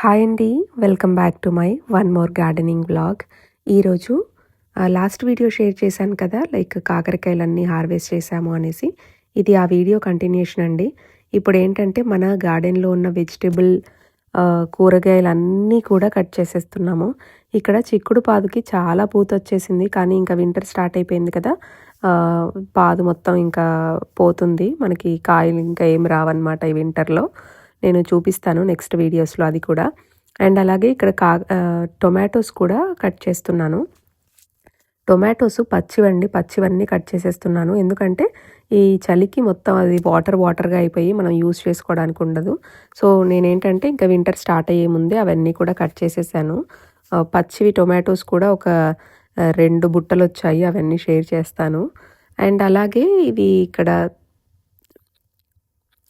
Hi అండి welcome back to my one more gardening blog. ఈరోజు last video share చేశాను కదా లైక్ కాకరకాయలన్నీ హార్వెస్ట్ చేశాము అనేసి. ఇది ఆ వీడియో కంటిన్యూషన్ అండి. ఇప్పుడు ఏంటంటే మన గార్డెన్లో ఉన్న వెజిటేబుల్ కూరగాయలన్నీ కూడా కట్ చేసేస్తున్నాము. ఇక్కడ చిక్కుడు పాదుకి చాలా పూత వచ్చేసింది కానీ ఇంకా వింటర్ స్టార్ట్ అయిపోయింది కదా పాదు మొత్తం ఇంకా పోతుంది. మనకి కాయలు ఇంకా ఏం రావన్నమాట ఈ వింటర్లో. నేను చూపిస్తాను నెక్స్ట్ వీడియోస్లో అది కూడా. అండ్ అలాగే ఇక్కడ కా టొమాటోస్ కూడా కట్ చేస్తున్నాను. టొమాటోస్ పచ్చివండి పచ్చివన్నీ కట్ చేసేస్తున్నాను. ఎందుకంటే ఈ చలికి మొత్తం అది వాటర్ వాటర్గా అయిపోయి మనం యూస్ చేసుకోవడానికి ఉండదు. సో నేనేంటంటే ఇంకా వింటర్ స్టార్ట్ అయ్యే ముందే అవన్నీ కూడా కట్ చేసేసాను. పచ్చివి టొమాటోస్ కూడా ఒక రెండు బుట్టలు వచ్చాయి అవన్నీ షేర్ చేస్తాను. అండ్ అలాగే ఇవి ఇక్కడ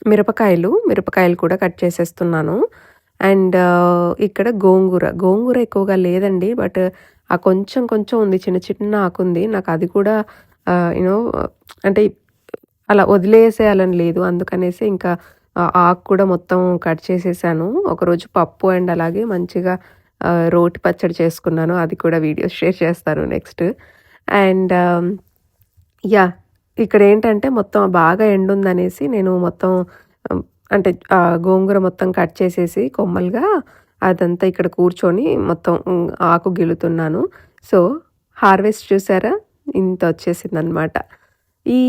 మిరపకాయలు మిరపకాయలు కూడా కట్ చేసేస్తున్నాను. అండ్ ఇక్కడ గోంగూర. గోంగూర ఎక్కువగా లేదండి బట్ ఆ కొంచెం కొంచెం ఉంది చిన్న చిన్న ఆకు ఉంది. నాకు అది కూడా యూనో అంటే అలా వదిలేసేయాలని లేదు. అందుకనేసి ఇంకా ఆకు కూడా మొత్తం కట్ చేసేసాను. ఒకరోజు పప్పు అండ్ అలాగే మంచిగా రోటి పచ్చడి చేసుకున్నాను. అది కూడా వీడియోస్ షేర్ చేస్తాను నెక్స్ట్. అండ్ యా ఇక్కడ ఏంటంటే మొత్తం బాగా ఎండు ఉందనేసి నేను మొత్తం అంటే గోంగూర మొత్తం కట్ చేసేసి కొమ్మలుగా అదంతా ఇక్కడ కూర్చొని మొత్తం ఆకు గిలుతున్నాను సో హార్వెస్ట్ చూసారా? ఇంత వచ్చేసింది అనమాట ఈ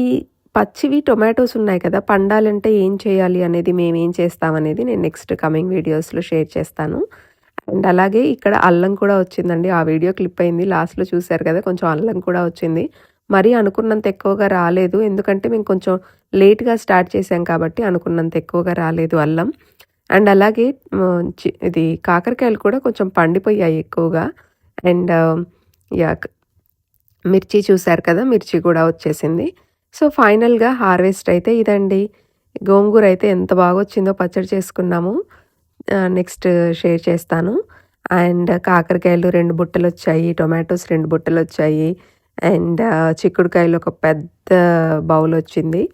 పచ్చివి టొమాటోస్ ఉన్నాయి కదా పండాలంటే ఏం చేయాలి అనేది మేము ఏం చేస్తామనేది నేను నెక్స్ట్ కమింగ్ వీడియోస్లో షేర్ చేస్తాను. అండ్ అలాగే ఇక్కడ అల్లం కూడా వచ్చిందండి. ఆ వీడియో క్లిప్ అయింది. లాస్ట్లో చూశారు కదా కొంచెం అల్లం కూడా వచ్చింది. మరీ అనుకున్నంత ఎక్కువగా రాలేదు. ఎందుకంటే మేము కొంచెం లేట్గా స్టార్ట్ చేసాం కాబట్టి అనుకున్నంత ఎక్కువగా రాలేదు అల్లం. అండ్ అలాగే ఇది కాకరకాయలు కూడా కొంచెం పండిపోయాయి ఎక్కువగా. అండ్ యా మిర్చి చూశారు కదా మిర్చి కూడా వచ్చేసింది. సో ఫైనల్గా హార్వెస్ట్ అయితే ఇదండి. గోంగూర అయితే ఎంత బాగా వచ్చిందో పచ్చడి చేసుకున్నాము. నెక్స్ట్ షేర్ చేస్తాను. అండ్ కాకరకాయలు రెండు బుట్టలు వచ్చాయి టొమాటోస్ రెండు బుట్టలు వచ్చాయి. అండ్ చిక్కుడుకాయలు ఒక పెద్ద బౌల్ వచ్చింది.